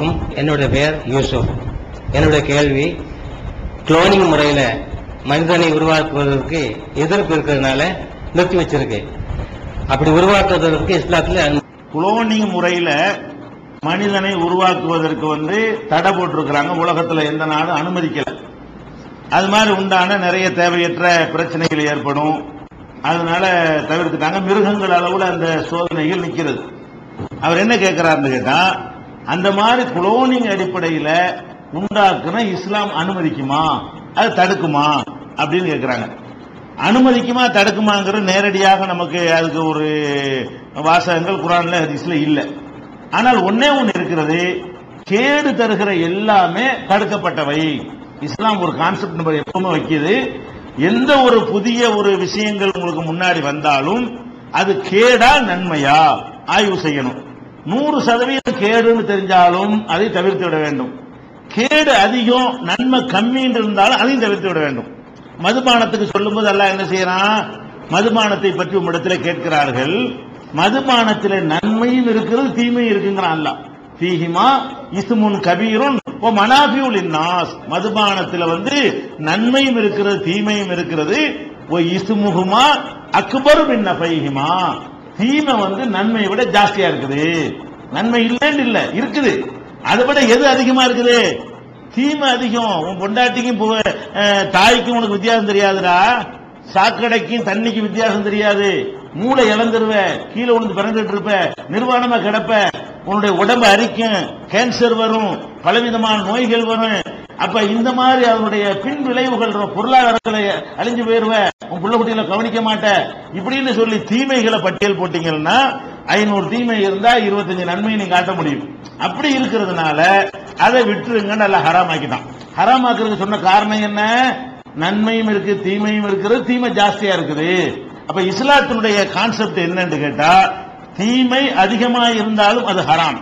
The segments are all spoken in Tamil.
வணக்கம். என்னுடைய பெயர் யூசுப். என்னுடைய கேள்வி குளோனிங் முறையில் மனிதனை உருவாக்குவதற்கு எதிர்ப்பு இருக்கிறதுனால நிறுத்தி வச்சிருக்கு. அப்படி உருவாக்குவதற்கு இஸ்லாத்துல குளோனிங் முறையில மனிதனை உருவாக்குவதற்கு வந்து தடை போட்டிருக்கிறாங்க. உலகத்தில் எந்த நாடும் அனுமதிக்கல. அது மாதிரி உண்டான நிறைய தேவையற்ற பிரச்சனைகள் ஏற்படும். அதனால தவிர்த்துட்டாங்க. மிருகங்கள் அளவுல அந்த சோதனைகள் நிக்கிறது. அவர் என்ன கேட்கிறாருன்னு கேட்டா அந்த மாதிரி குளோனிங் அடிப்படையில உண்டாக்குன இஸ்லாம் அனுமதிக்குமா? அது தடுக்குமா? அப்படின்னு கேட்கிறாங்க அனுமதிக்குமா தடுக்குமாங்கிறது நேரடியாக நமக்கு அதுக்கு ஒரு வாசகங்கள் குரான்ல ஹதீஸ்ல இல்லை. ஆனால் ஒன்னே ஒன்று இருக்கிறது கேடு தருகிற எல்லாமே தடுக்கப்பட்டவை. இஸ்லாம் ஒரு கான்செப்ட் நம்பர் எப்பவுமே வைக்கிது. எந்த ஒரு புதிய ஒரு விஷயங்கள் உங்களுக்கு முன்னாடி வந்தாலும் அது கேடா நன்மையா? ஆய்வு செய்யணும். நூறு சதவீதம் கேடுன்னு தெரிஞ்சாலும் அதை தவிர்த்து விட வேண்டும். கேடு அதிகம் நன்மை கம்மின்னு இருந்தாலும் அதையும் தவிர்த்து விட வேண்டும். மதுபானத்துக்கு சொல்லும்போது எல்லாம் என்ன செய்யறான்? மதுபானத்தை பற்றி உம்மிடத்தில் கேட்கிறார்கள். மதுபானத்தில் நன்மையும் இருக்கிறது தீமையும் இருக்குங்கிறான் அல்ல தீஹிமா இசுமுன் கபீரும் ஓ மனாபியுல் இன்னாஸ் மதுபானத்தில் வந்து நன்மையும் இருக்கிறது தீமையும் இருக்கிறது. ஓ இசுமுகுமா அக்பரும் இன்ன பைஹிமா தீமை வந்து நன்மையை விட ஜாஸ்தியா இருக்குது. நன்மை இல்லைன்னு இல்ல இருக்குது. அதை விட எது அதிகமா இருக்குது? தீமை அதிகம். உன் பொண்டாட்டிக்கும் தாய்க்கும் உனக்கு வித்தியாசம் தெரியாதுடா. சாக்கடைக்கும் தண்ணிக்கும் வித்தியாசம் தெரியாது. மூளை இழந்துருவ கீழே விழுந்து பிறந்துட்டு இருப்ப நிர்வாணமா கிடப்ப உன்னுடைய உடம்பு அரிக்கும் கேன்சர் வரும் பலவிதமான நோய்கள் வரும். அப்ப இந்த மாதிரி அதனுடைய பின் விளைவுகள் வரும். அழிஞ்சு போயிருவேன் உன் பிள்ளை குட்டிகளை கவனிக்க மாட்டேன் இப்படின்னு சொல்லி தீமைகளை பட்டியல் போட்டீங்கன்னா ஐநூறு தீமை இருந்தா இருபத்தஞ்சு நன்மையை நீங்க காட்ட முடியும். அப்படி இருக்கிறதுனால அதை விட்டுருங்க நல்லா ஹராமாக்கிட்டான். ஹராமாக்குறதுக்கு சொன்ன காரணம் என்ன? நன்மையும் இருக்கு தீமையும் இருக்கிறது தீமை ஜாஸ்தியா இருக்குது. அப்ப இஸ்லாத்தினுடைய கான்செப்ட் என்னன்னு கேட்டா தீமை அதிகமாக இருந்தாலும் அது ஹராம்.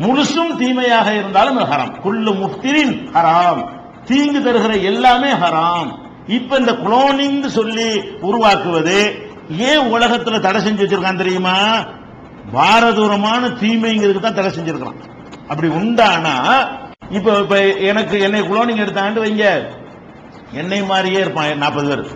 முழுசும் தீமையாக இருந்தாலும் ஹராம். குள்ளு முஃப்திரின் ஹராம். தீங்கு தருகிற எல்லாமே ஹராம். இப்ப இந்த குளோனிங் சொல்லி உருவாக்குவது ஏன் உலகத்துல தடை செஞ்சு வச்சிருக்கான் தெரியுமா? பாரதூரமான தீமைங்கிறதுக்கு தான் தடை செஞ்சிருக்கிறான். அப்படி உண்டானா இப்ப இப்ப எனக்கு என்னை குளோனிங் எடுத்தாண்டு வைங்க. என்னை மாதிரியே இருப்பான் நாற்பது பேர்.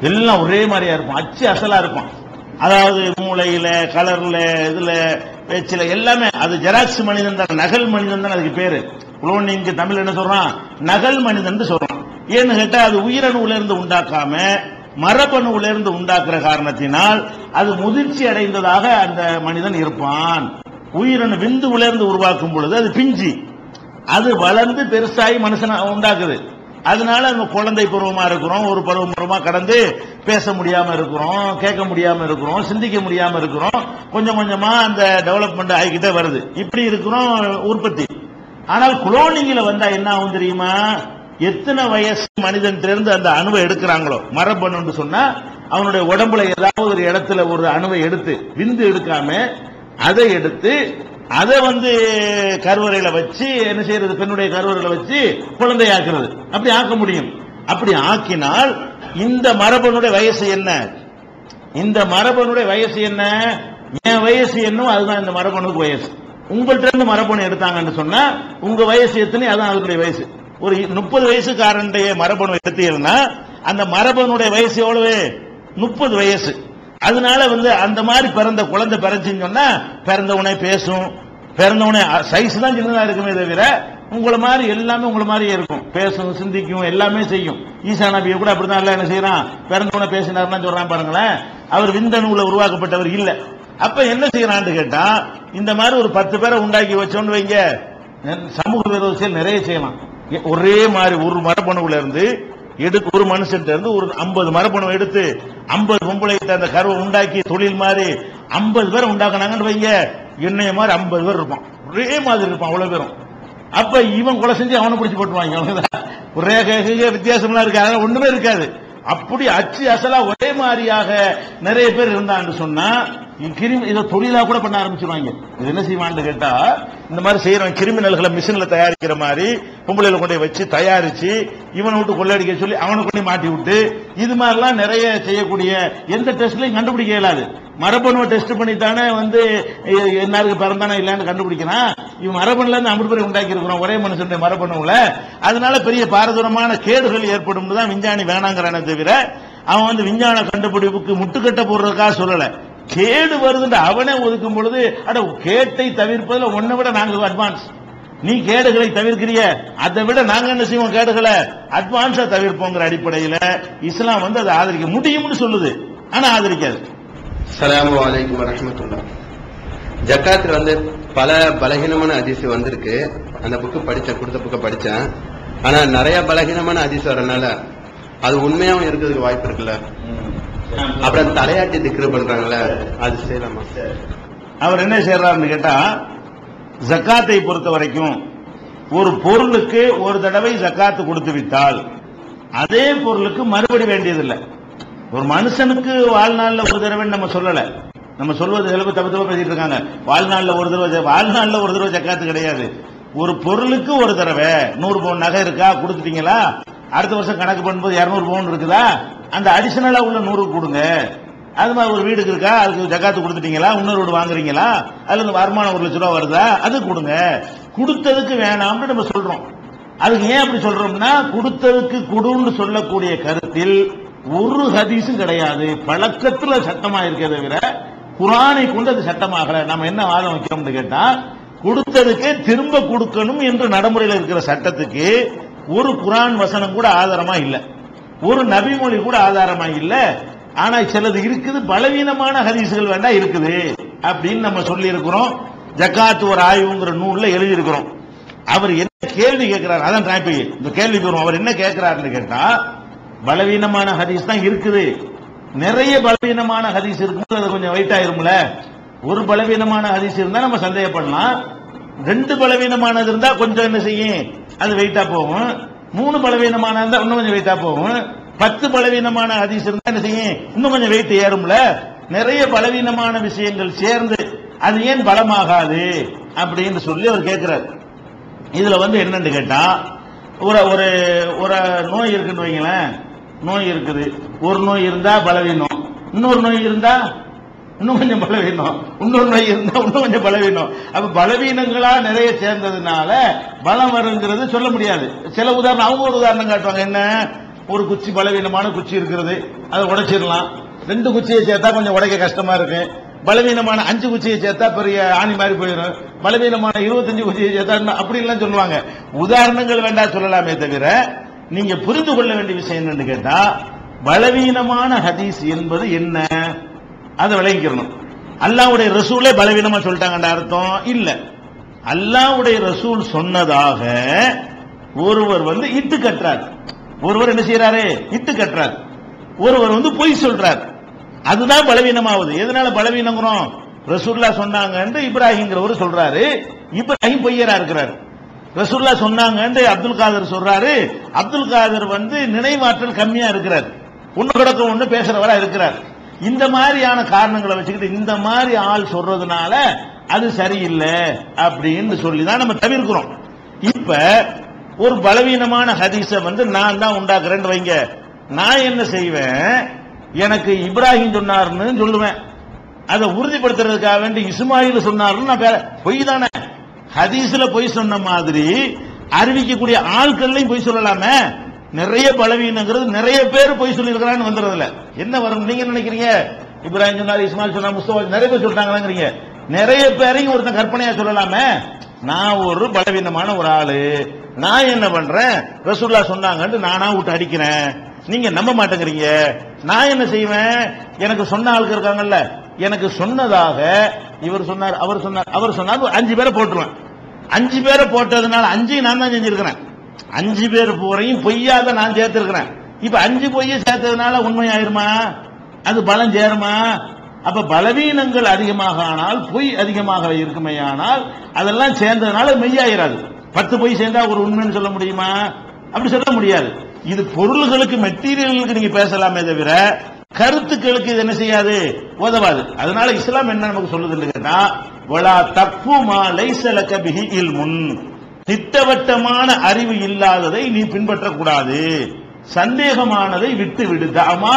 எல்லாம் ஒரே மாதிரியா இருப்பான். அச்சு அசலா இருப்பான். அதாவது மூளையில கலர்ல இதுல பேச்சில் எல்லாமே. அது ஜெராக்ஸ் மனிதன் தான் நகல் மனிதன் தான் அதுக்கு பேரு. குளோனிங்க்கு தமிழ் என்ன சொல்றான்? நகல் மனிதன் சொல்றான். ஏன்னு கேட்டா அது உயிரணுல இருந்து உண்டாக்காம மரபணுல இருந்து உண்டாக்குற காரணத்தினால் அது முதிர்ச்சி அடைந்ததாக அந்த மனிதன் இருப்பான். உயிரணு விந்து இருந்து உருவாக்கும் பொழுது அது பிஞ்சி. அது வளர்ந்து பெருசாகி மனுஷனை உண்டாக்குது. அதனால நம்ம குழந்தை பருவமா இருக்கிறோம். ஒரு பருவம் பருவமா கடந்து பேச முடியாம இருக்கிறோம் கேட்க முடியாம இருக்கிறோம் சிந்திக்க முடியாம இருக்கிறோம். கொஞ்சம் கொஞ்சமா அந்த டெவலப்மெண்ட் ஆகிக்கிட்டே வருது. இப்படி இருக்கிறோம் உற்பத்தி. ஆனால் குளோனிங்ல வந்தா என்ன ஆகும் தெரியுமா? எத்தனை வயசு மனிதன் இருந்து அந்த அணுவை எடுக்கிறாங்களோ? மரபணுன்னு சொன்னா அவனுடைய உடம்புல ஏதாவது ஒரு இடத்துல ஒரு அணுவை எடுத்து விந்து எடுக்காம அதை எடுத்து அதை வந்து கருவறையில வச்சு என்ன செய்யறது பெண்ணுடைய கருவறையில வச்சு குழந்தையாக்குறது. அப்படி ஆக்க முடியும். அப்படி ஆக்கினால் இந்த மரபனுடைய வயசு என்ன? இந்த மரபனுடைய வயசு என்ன? என் வயசு என்னும் அதுதான் இந்த மரபணுக்கு வயசு. உங்கள்கிட்ட இருந்து மரபணு எடுத்தாங்கன்னு சொன்னா உங்க வயசு எத்தனை? அதான் அதனுடைய வயசு. ஒரு முப்பது வயசுக்காரனுடைய மரபணு எடுத்தீங்கன்னா அந்த மரபனுடைய வயசு எவ்வளவு? முப்பது வயசு. அதனால வந்து அந்த மாதிரி பிறந்த குழந்தை பிறந்துன்னு சொன்னா பிறந்தவனே பேசும். பிறந்தவனே சைஸ் தான் சின்னதா இருக்குமே தவிர உங்களை மாதிரி எல்லாமே உங்களை மாதிரியே இருக்கும். பேசும் சிந்திக்கும் எல்லாமே செய்யும். ஈசா நபியை கூட அப்படிதான் எல்லாம் என்ன செய்யறான்? பிறந்தவன பேசினார்னா சொல்றான் பாருங்களேன். அவர் விந்தணுல உருவாக்கப்பட்டவர் இல்ல. அப்ப என்ன செய்யறான்னு கேட்டா இந்த மாதிரி ஒரு பத்து பேரை உண்டாக்கி வச்சோன்னு வைங்க. சமூக விரோத செயல் நிறைய செய்யலாம். ஒரே மாதிரி ஒரு மரபணுல இருந்து எடுத்து ஒரு மனுஷன் இருந்து ஒரு ஐம்பது மரபணு எடுத்து ஐம்பது பொம்பளை அந்த கருவை உண்டாக்கி தொழில் மாதிரி ஐம்பது பேரை உண்டாக்குனாங்கன்னு வைங்க. என்னைய மாதிரி ஐம்பது பேர் இருப்பான். ஒரே மாதிரி இருப்பான் அவ்வளவு பேரும். அப்ப இவன் கொலை செஞ்சு அவனை பிடிச்சி போட்டுவாங்க அவ்வளவுதான். ஒரே வித்தியாசம்லாம் இருக்காது அதெல்லாம் ஒண்ணுமே இருக்காது. அப்படி அச்சு அசலா ஒரே மாதிரியாக நிறைய பேர் இருந்தான்னு சொன்னா கிரிமி இதை தொழிலா கூட பண்ண ஆரம்பிச்சிருவாங்க. இது என்ன செய்வான்னு கேட்டா இந்த மாதிரி செய்யறவன் கிரிமினல்களை மிஷின்ல தயாரிக்கிற மாதிரி பொம்பளையில கொண்டு வச்சு தயாரிச்சு இவனை விட்டு கொள்ளையடிக்க சொல்லி அவனை கொண்டு மாட்டி விட்டு இது மாதிரிலாம் நிறைய செய்யக்கூடிய எந்த டெஸ்ட்லையும் கண்டுபிடிக்க இயலாது. மரபணுவை டெஸ்ட் பண்ணி தானே வந்து எ- எல்லாருக்கு பிறந்தானே இல்லைன்னு கண்டுபிடிக்கிறான் இவன் மரபணுல இருந்து அமிர்பரை உண்டாக்கி இருக்கிறோம் ஒரே மனுஷனுடைய மரபணுல அதனால பெரிய பாரதூரமான கேடுகள் ஏற்படும் தான் விஞ்ஞானி வேணாங்கிறானே தவிர அவன் வந்து விஞ்ஞான கண்டுபிடிப்புக்கு முட்டுக்கட்டை போடுறதுக்காக சொல்லலை. கேடு வருதுன்ற அவனே ஒதுக்கும் பொழுது அட கேட்டை தவிர்ப்பதில் ஒன்னை விட நாங்க அட்வான்ஸ் நீ கேடுகளை தவிர்க்கிறிய? அதை விட நாங்க என்ன செய்வோம் கேடுகளை? அட்வான்ஸா தவிர்ப்போங்கிற அடிப்படையில இஸ்லாம் வந்து அதை ஆதரிக்க முடியும்னு சொல்லுது. ஆனா ஆதரிக்காது. அஸ்ஸலாமு அலைக்கும் வரஹ்மத்துல்லாஹ் ஜக்காத்துல வந்து பல பலகீனமான அதிசு வந்திருக்கு. அந்த புக்கு படிச்சேன் கொடுத்த புக்கை படிச்சேன் ஆனா நிறைய பலகீனமான அதிசு வரனால அது உண்மையாவும் இருக்கிறதுக்கு வாய்ப்பு இருக்குல்ல? அப்புறம் தலையாட்டி திக்ரு பண்றாங்கல்ல அது செய்யலாமா? அவர் என்ன செய்யறாருன்னு கேட்டா ஜக்காத்தை பொறுத்த வரைக்கும் ஒரு பொருளுக்கு ஒரு தடவை ஜக்காத்து கொடுத்து விட்டால் அதே பொருளுக்கு மறுபடி வேண்டியதில்லை. ஒரு மனுஷனுக்கு வாழ்நாள்ல ஒரு தடவை நம்ம சொல்லல. நம்ம சொல்வது சில தப்பு தப்பு பேசிட்டு இருக்காங்க. வாழ்நாள்ல ஒரு தடவை வாழ்நாளில் ஒரு தடவை ஜக்காத்து கிடையாது. ஒரு பொருளுக்கு ஒரு தடவை நூறு பவுன் நகை இருக்கா? கொடுத்துட்டீங்களா? அடுத்த வருஷம் கணக்கு பண்ணும்போது இருநூறு பவுன் இருக்குதா? அந்த அடிஷனலா உள்ள நூறு கொடுங்க. அது மாதிரி ஒரு வீடுக்கு இருக்கா? அதுக்கு ஜக்காத்து கொடுத்துட்டீங்களா? இன்னொரு வீடு வாங்குறீங்களா? அதுல இருந்து வருமானம் ஒரு லட்ச ரூபா வருதா? அது கொடுங்க. கொடுத்ததுக்கு வேணாம்னு நம்ம சொல்றோம். அதுக்கு ஏன் அப்படி சொல்றோம்னா கொடுத்ததுக்கு கொடுன்னு சொல்லக்கூடிய கருத்தில் ஒரு ஹதீஸும் கிடையாது. பழக்கத்துல சட்டமா இருக்கிறத விட குரானை கொண்டு அது சட்டமாகல நம்ம என்ன வாதம் வைக்கிறோம்னு கேட்டா கொடுத்ததுக்கே திரும்ப கொடுக்கணும் என்று நடைமுறையில் இருக்கிற சட்டத்துக்கு ஒரு குரான் வசனம் கூட ஆதாரமா இல்லை. ஒரு நபிமொழி கூட ஆதாரமா இல்ல. ஆனா சிலது இருக்குது பலவீனமான ஹதீசுகள் வேண்டா இருக்குது அப்படின்னு நம்ம சொல்லி இருக்கிறோம் ஜக்காத் ஒரு ஆய்வுங்கிற நூல்ல எழுதி இருக்கிறோம் அவர் என்ன கேள்வி கேட்கிறார்? அதான் டிராபிக் இந்த கேள்விக்கு வரும் அவர் என்ன கேட்கிறாருன்னு கேட்டா பலவீனமான ஹதீஸ் தான் இருக்குது. நிறைய பலவீனமான ஹதீஸ் இருக்கும்போது அது கொஞ்சம் வெயிட் ஆயிரும்ல. ஒரு பலவீனமான ஹதீஸ் இருந்தா நம்ம சந்தேகப்படலாம். ரெண்டு பலவீனமானது இருந்தா கொஞ்சம் என்ன செய்யும்? அது வெயிட்டா போகும். மூணு பலவீனமான இருந்தா இன்னும் கொஞ்சம் வெயிட்டா போகும். பத்து பலவீனமான ஹதீஸ் இருந்தா என்ன செய்யும்? இன்னும் கொஞ்சம் வெயிட் ஏறும்ல? நிறைய பலவீனமான விஷயங்கள் சேர்ந்து அது ஏன் பலமாகாது? அப்படின்னு சொல்லி அவர் கேட்கிறார் இதுல வந்து என்னன்னு கேட்டா ஒரு ஒரு ஒரு நோய் இருக்குன்னு வைங்களேன். நோய் இருக்குது. ஒரு நோய் இருந்தா பலவீனம். இன்னொரு நோய் இருந்தா இன்னும் கொஞ்சம் பலவீனம். இன்னொரு நோய் இருந்தா இன்னும் கொஞ்சம் பலவீனம். அப்ப பலவீனங்களா நிறைய சேர்ந்ததுனால பலம் வருங்கிறது சொல்ல முடியாது. சில உதாரணம் அவங்க ஒரு உதாரணம் காட்டுவாங்க. என்ன? ஒரு குச்சி பலவீனமான குச்சி இருக்கிறது அதை உடைச்சிடலாம். ரெண்டு குச்சியை சேர்த்தா கொஞ்சம் உடைக்க கஷ்டமா இருக்கு. பலவீனமான அஞ்சு குச்சியை சேர்த்தா பெரிய ஆணி மாதிரி போயிடும். பலவீனமான இருபத்தஞ்சு குச்சியை சேர்த்தா இன்னும் அப்படி எல்லாம் சொல்லுவாங்க. உதாரணங்கள் வேண்டாம் சொல்லலாமே தவிர நீங்க புரிந்து கொள்ள வேண்டிய விஷயம் என்னன்னு கேட்டா பலவீனமான ஹதீஸ் என்பது என்ன? அதை விளங்கிக்கிறணும் அல்லாவுடைய ரசூலே பலவீனமா சொல்லிட்டாங்கன்ற அர்த்தம் இல்ல. அல்லாவுடைய ரசூல் சொன்னதாக ஒருவர் வந்து இட்டு கட்டுறார். ஒருவர் என்ன செய்யறாரு இட்டு கட்டுறார். ஒருவர் வந்து பொய் சொல்றார். அதுதான் பலவீனமாவது. எதனால பலவீனங்கிறோம்? ரசூல்லா சொன்னாங்கன்னு இப்ராஹிம்ங்கிறவர் சொல்றாரு. இப்ராஹிம் பொய்யரா இருக்கிறார். ரசூல்லா சொன்னாங்கன்னு அப்துல் காதர் சொல்றாரு. அப்துல் காதர் வந்து நினைவாற்றல் கம்மியா இருக்கிறார். ஒன்னு கிடக்கும் ஒண்ணு பேசுறவரா இருக்கிறார். இந்த மாதிரியான காரணங்களை வச்சுக்கிட்டு இந்த மாதிரி ஆள் சொல்றதுனால அது சரியில்லை அப்படின்னு சொல்லி தான் நம்ம தவிர்க்கிறோம். இப்ப ஒரு பலவீனமான ஹதீஸை வந்து நான் தான் உண்டாக்குறேன்னு வைங்க. நான் என்ன செய்வேன்? எனக்கு இப்ராஹிம் சொன்னார்னு சொல்லுவேன். அதை உறுதிப்படுத்துறதுக்காக வேண்டி இஸ்மாயில் சொன்னார்னு நான் பேர- பொய் தானே. ஹதீஸ்ல பொய் சொன்ன மாதிரி அறிவிக்கக்கூடிய ஆட்கள்லையும் பொய் சொல்லலாமே. நிறைய பலவீனங்கிறது நிறைய பேர் பொய் சொல்லியிருக்கிறான்னு வந்துடுறதுல என்ன வரும்? நீங்க நினைக்கிறீங்க? இப்ராஹிம் சொன்னார் இஸ்மாயில் சொன்னா முஸ்தபா நிறைய பேர் சொல்றாங்களாங்கிறீங்க நிறைய பேரையும் ஒருத்தன் கற்பனையா சொல்லலாமே? நான் ஒரு பலவீனமான ஒரு ஆளு. நான் என்ன பண்றேன்? ரசூல்லா சொன்னாங்கன்னு நானா விட்டு அடிக்கிறேன். நீங்க நம்ப மாட்டேங்கிறீங்க. நான் என்ன செய்வேன்? எனக்கு சொன்ன ஆளுக்கு இருக்காங்கல்ல எனக்கு சொன்னதாக இவர் சொன்னார் அவர் சொன்னார் அவர் சொன்னார் ஒரு அஞ்சு பேரை போட்டுருவேன். அஞ்சு பேரை போட்டதுனால அஞ்சு நான் தான் செஞ்சிருக்கிறேன். அஞ்சு பேர் போறையும் பொய்யாத நான் சேர்த்திருக்கிறேன். இப்ப அஞ்சு பொய்யை சேர்த்ததுனால உண்மை ஆயிருமா? அது பலம் சேருமா? அப்ப பலவீனங்கள் அதிகமாக ஆனால் பொய் அதிகமாக இருக்குமே ஆனால் அதெல்லாம் சேர்ந்ததுனால மெய்யாயிராது பத்து பொய் சேர்ந்தா ஒரு உண்மைன்னு சொல்ல முடியுமா? அப்படி சொல்ல முடியாது. இது பொருள்களுக்கு மெட்டீரியல்களுக்கு நீங்க பேசலாமே தவிர கருத்துக்களுக்கு இது என்ன செய்யாது? உதவாது. அதனால இஸ்லாம் என்ன நமக்கு சொல்லுது இல்லைன்னா வலா தப்பு மா லைசலக பிஹி இல்முன். திட்டவட்டமான அறிவு இல்லாததை நீ பின்பற்றக்கூடாது. சந்தேகமானதை விட்டு விடு தாமா